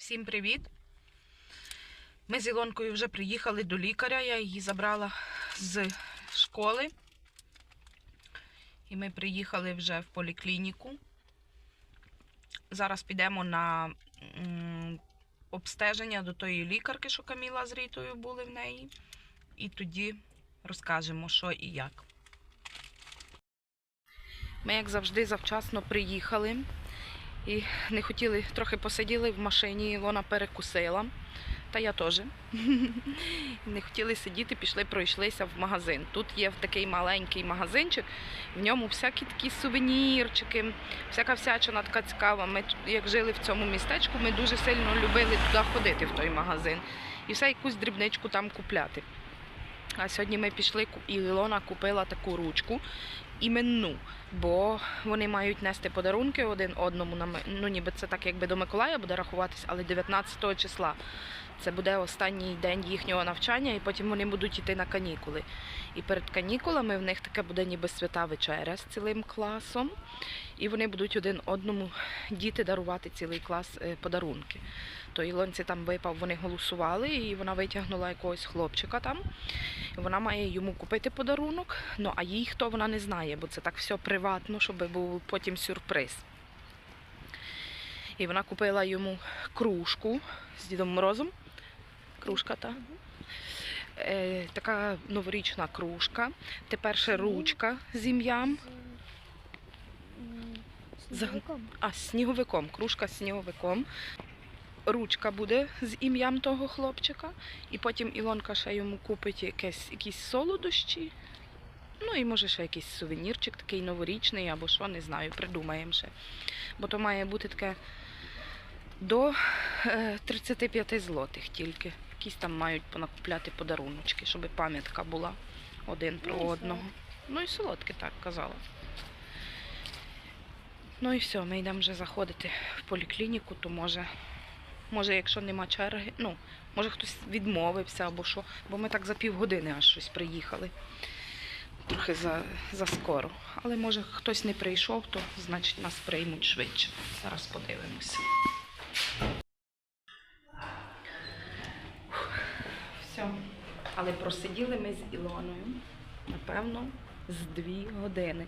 Всім привіт! Ми з Ілонкою вже приїхали до лікаря. Я її забрала з школи. І ми приїхали вже в поліклініку. Зараз підемо на обстеження до тої лікарки, що Каміла з Рітою були в неї. І тоді розкажемо, що і як. Ми, як завжди, завчасно приїхали. І не хотіли, трохи посиділи в машині, Ілона перекусила. Та я теж. Не хотіли сидіти, пішли, пройшлися в магазин. Тут є такий маленький магазинчик, в ньому всякі такі сувенірчики, всяка всячина така цікава. Ми як жили в цьому містечку, ми дуже сильно любили туди ходити в той магазин. І все якусь дрібничку там купляти. А сьогодні ми пішли, і Ілона купила таку ручку іменну, бо вони мають нести подарунки один одному. Ну, ніби це так, якби до Миколая буде рахуватись, але 19 числа. Це буде останній день їхнього навчання, і потім вони будуть йти на канікули. І перед канікулами в них таке буде ніби свята вечеря з цілим класом. І вони будуть один одному діти дарувати цілий клас е, подарунки. То Ілонці там випав, вони голосували, і вона витягнула якогось хлопчика там. Вона має йому купити подарунок, ну а їй хто вона не знає, бо це так все приватно, щоб був потім сюрприз. І вона купила йому кружку з Дідом Морозом. Кружка, та. Е, така новорічна кружка. Тепер ще ручка з ім'ям. За- А, з сніговиком. Кружка з сніговиком. Ручка буде з ім'ям того хлопчика. І потім Ілонка ще йому купить якесь, якісь солодощі. Ну і може ще якийсь сувенірчик такий новорічний або що, не знаю, придумаємо ще. Бо то має бути таке до е, 35 злотих тільки. Якісь там мають понакупляти подаруночки, щоб пам'ятка була один про Ну одного. Ну і солодке, так казала. Ну і все, ми йдемо вже заходити в поліклініку, то може, може, якщо нема черги, ну, може хтось відмовився або що, бо ми так за півгодини аж щось приїхали. Трохи за, за скоро. Але може хтось не прийшов, то значить нас приймуть швидше. Зараз подивимося. Все. Але просиділи ми з Ілоною, напевно, з дві години.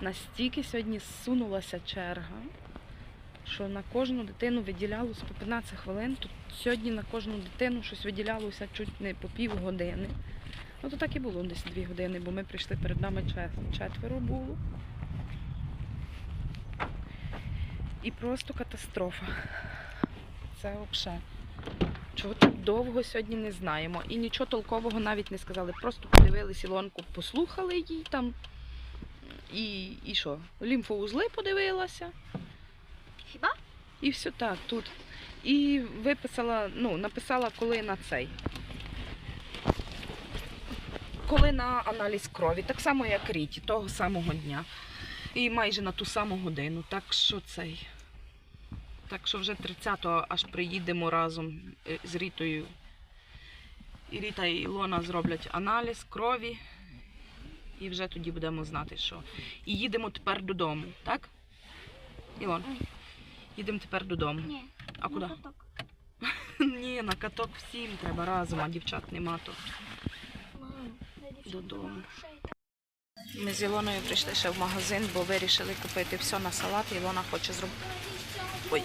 Настільки сьогодні зсунулася черга, що на кожну дитину виділялося по 15 хвилин. Тут сьогодні на кожну дитину щось виділялося чуть не по пів години. Ну то так і було десь дві години, бо ми прийшли перед нами четверо було. І просто катастрофа. Це взагалі. Чого так довго сьогодні не знаємо. І нічого толкового навіть не сказали. Просто подивились Ілонку, послухали її там. І, і що? Лімфоузли подивилася. Хіба? І все так, тут. І виписала, ну, написала, коли на цей. Коли на аналіз крові, так само, як Ріті, того самого дня. І майже на ту саму годину. Так що цей. Так що вже 30-го аж приїдемо разом е, з Рітою. І Ріта і Ілона зроблять аналіз крові. І вже тоді будемо знати, що. І їдемо тепер додому, так? Ілон? Їдемо тепер додому. Ні. А куди? Ну, каток. Ні, на каток всім треба разом, а дівчат нема то. Додому. Ми з Ілоною прийшли ще в магазин, бо вирішили купити все на салат. Ілона хоче зробити. Ой.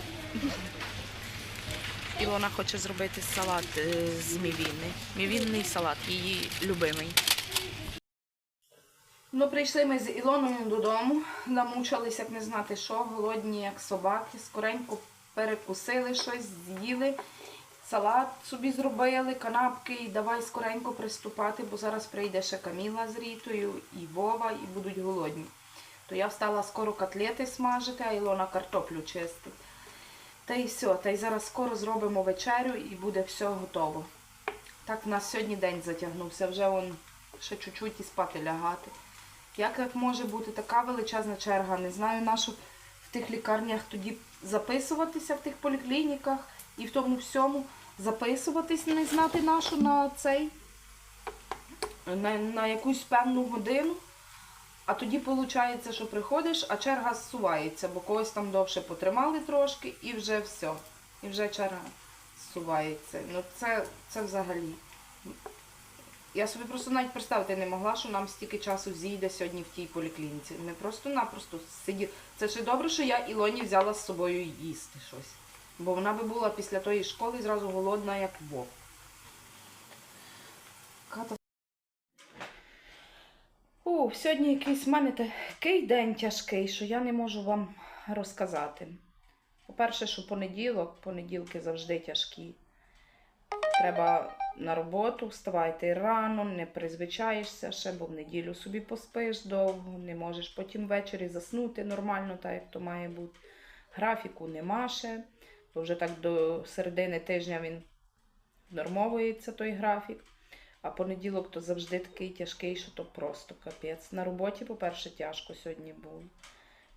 Ілона хоче зробити салат е, з мівіни. Мівінний салат, її любимий. Ну, прийшли ми з Ілоною додому, намучились, як не знати що, голодні, як собаки, скоренько перекусили щось, з'їли. Салат собі зробили, канапки, і давай скоренько приступати, бо зараз прийде ще Каміла з Рітою, і Вова, і будуть голодні. То я встала скоро котлети смажити, а Ілона картоплю чистить. Та й все, та й зараз скоро зробимо вечерю і буде все готово. Так в нас сьогодні день затягнувся, вже вон ще чуть-чуть і спати лягати. Як так може бути така величезна черга? Не знаю, нашу в тих лікарнях тоді записуватися в тих поліклініках і в тому всьому записуватись, не знати нашу на цей, на, на якусь певну годину. А тоді виходить, що приходиш, а черга зсувається, бо когось там довше потримали трошки і вже все. і вже чара зсувається. Ну це, це взагалі. Я собі просто навіть представити не могла, що нам стільки часу зійде сьогодні в тій поліклініці. Ми просто-напросто сиділи. Це ще добре, що я Ілоні взяла з собою їсти щось. Бо вона би була після тої школи зразу голодна, як вовк. О, сьогодні якийсь в мене такий день тяжкий, що я не можу вам розказати. По-перше, що понеділок, понеділки завжди тяжкі. Треба на роботу, вставайте рано, не призвичаєшся ще, бо в неділю собі поспиш довго, не можеш потім ввечері заснути нормально, так як то має бути. Графіку нема ще, бо вже так до середини тижня він нормовується той графік. А понеділок то завжди такий тяжкий, що то просто капець. На роботі, по-перше, тяжко сьогодні було.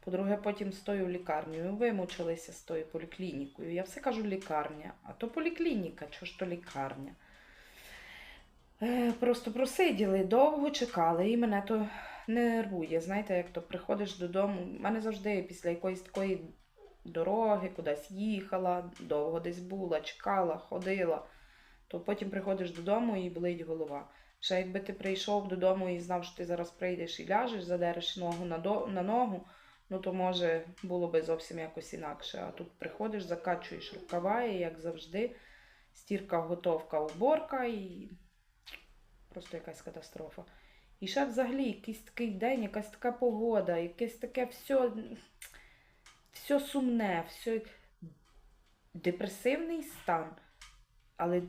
По-друге, потім з тою лікарнею вимучилися з тою поліклінікою. Я все кажу лікарня, а то поліклініка, чого ж то лікарня. Е, Просто просиділи, довго чекали, і мене то нервує. Знаєте, як то приходиш додому. У мене завжди після якоїсь такої дороги, кудись їхала, довго десь була, чекала, ходила, то потім приходиш додому і болить голова. Ще якби ти прийшов додому і знав, що ти зараз прийдеш і ляжеш, задереш ногу на, до, на ногу, ну то може було би зовсім якось інакше. А тут приходиш, закачуєш рукава, і як завжди, стірка, готовка, уборка і просто якась катастрофа. І ще взагалі якийсь такий день, якась така погода, якесь таке все, все сумне, все депресивний стан. Але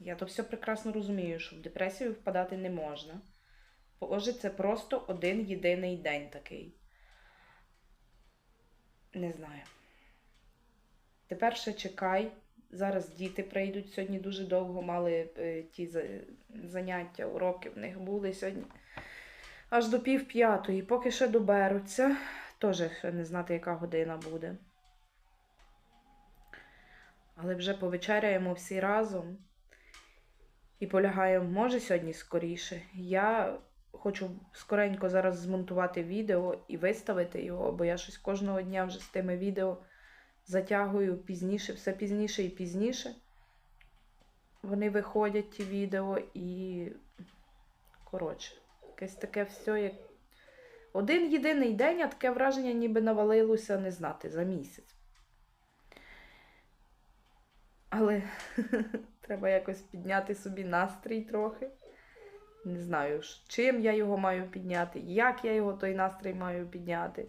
я то все прекрасно розумію, що в депресію впадати не можна. Боже, це просто один єдиний день такий. Не знаю. Тепер ще чекай. Зараз діти прийдуть. Сьогодні дуже довго мали е, ті заняття, уроки в них були сьогодні. Аж до пів п'ятої. Поки ще доберуться. Теж не знати, яка година буде. Але вже повечеряємо всі разом і полягаємо, може, сьогодні скоріше. Я хочу скоренько зараз змонтувати відео і виставити його, бо я щось кожного дня вже з тими відео затягую пізніше, все пізніше і пізніше. Вони виходять, ті відео, і коротше, якесь таке все як. Один єдиний день, а таке враження, ніби навалилося не знати за місяць. Але треба якось підняти собі настрій трохи. Не знаю, чим я його маю підняти, як я його той настрій маю підняти.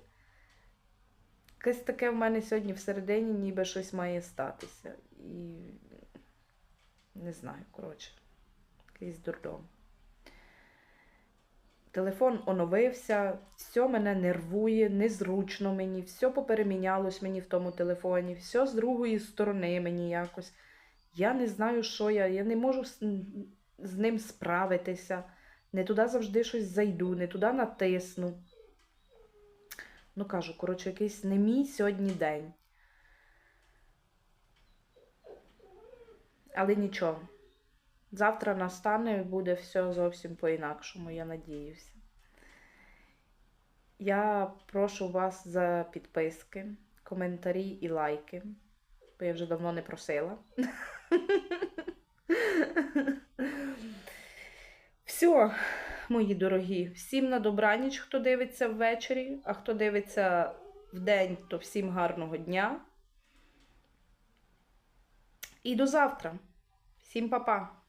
Якесь таке в мене сьогодні всередині ніби щось має статися. І не знаю, коротше, якийсь дурдом. Телефон оновився, все мене нервує, незручно мені, все поперемінялось мені в тому телефоні, все з другої сторони мені якось. Я не знаю, що я, я не можу з, ним справитися. Не туди завжди щось зайду, не туди натисну. Ну, кажу, коротше, якийсь не мій сьогодні день. Але нічого. Завтра настане і буде все зовсім по-інакшому, я надіюся. Я прошу вас за підписки, коментарі і лайки, бо я вже давно не просила. Все, мої дорогі, всім на добраніч, хто дивиться ввечері, а хто дивиться вдень, то всім гарного дня. І до завтра. Всім па-па!